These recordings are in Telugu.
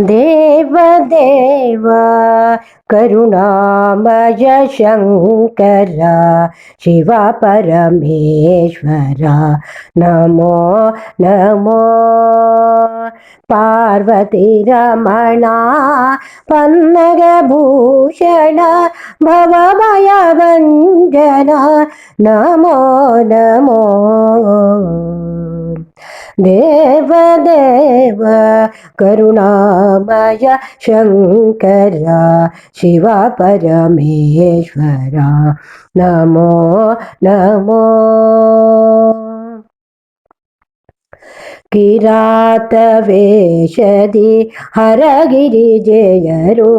देवदेव करुणामजशङ्कर शिवा परमेश्वर नमो नमो। पार्वतीरमणा पन्नगभूषण भवभयञ्जन नमो नमो। देव देव करुणामय शङ्कर शिव परमेश्वरा नमो नमो। ಕಿರಾತವೇಷದಿ ಹರಗಿರಿ ಜಯರು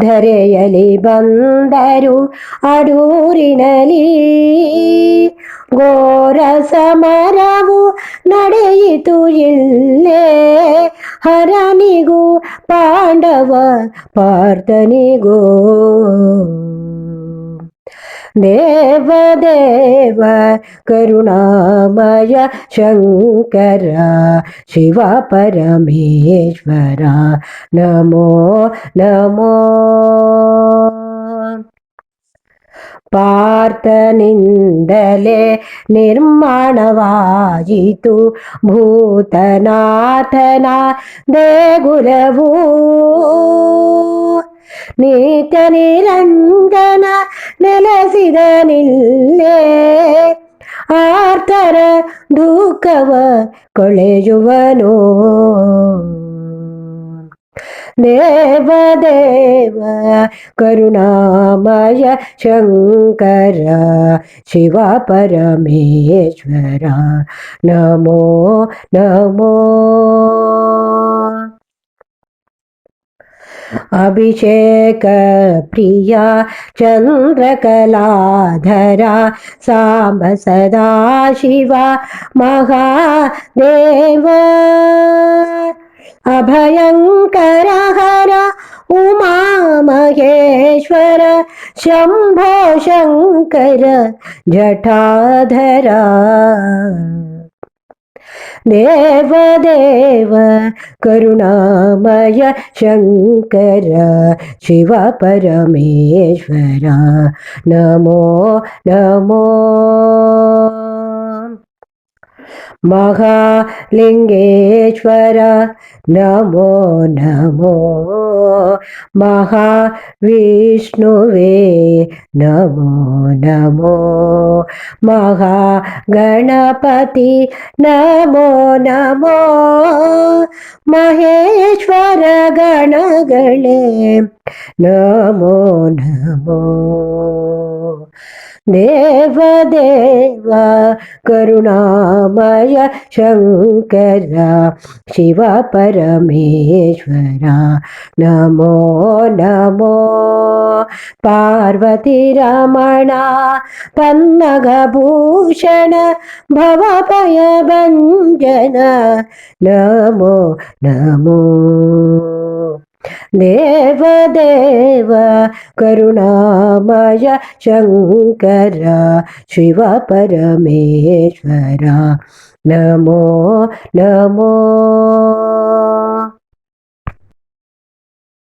ಧರೆಯಲಿ ಬಂದರು ಅಡೂರಿನಲಿ ಘೋರ ಸಮರವು ನಡೆಯಿತು ಇಲ್ಲೇ ಹರನಿಗೂ ಪಾಂಡವ ಪಾರ್ಥನಿಗೂ. దేవదేవ కరుణామయ శంకర శివ పరమేశ్వర నమో నమో ಪಾರ್ಥನಿಂದಲೇ ನಿರ್ಮಾಣವಾಯಿತು ಭೂತನಾಥನ ದೇಗುಲವು ನೀತ ನಿರಂಜನ ನೆಲೆಸಿದ ನಿಲ್ಲೇ ಆರ್ತರ ದುಃಖವ ಕೊಳೆಯುವನು ದೇವದೇವ ಕರುಣಾಮಯ ಶಂಕರ ಶಿವ ಪರಮೇಶ್ವರ ನಮೋ ನಮೋ अभिषेक प्रिया चन्द्रकलाधरा साम्ब सदा शिवा महादेव। अभयङ्कर हर उमा महेश्वर शम्भो शङ्कर जठाधरा దేవదేవ కరుణామయ శంకర శివ పరమేశ్వర. నమో నమో. महालिङ्गेश्वर नमो नमो। महाविष्णुवे नमो नमो। महागणपति नमो नमो। महेश्वर गणगणे नमो नमो। దేవదేవ కరుణామయ శంకర శివ పరమేశ్వర. నమో నమో. పార్వతి రమణ పన్నగభూషణ భవభయ భంజన నమో నమో. దేవదేవ కరుణామయ శంకర శివ పరమేశ్వర. నమో నమో.